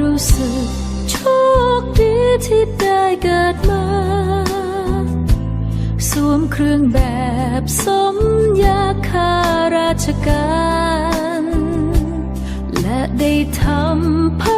รู้สึกโชคดีที่ได้เกิดมา สวมเครื่องแบบสมยาคาราชการ และได้ทำภา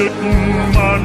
ยึดมัน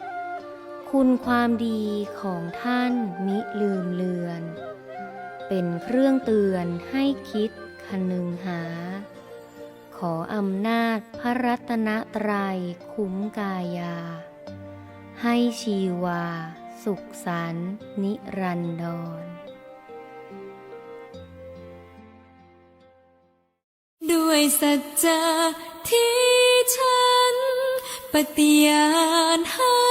คุณความดีของท่านมิลืมเลือน เป็นเครื่องเตือนให้คิดคนึงหา ขออำนาจพระรัตนตรัยคุ้มกายา ให้ชีวา สุขสันนิรันดรด้วยสัจจะที่ฉันปฏิญาณให้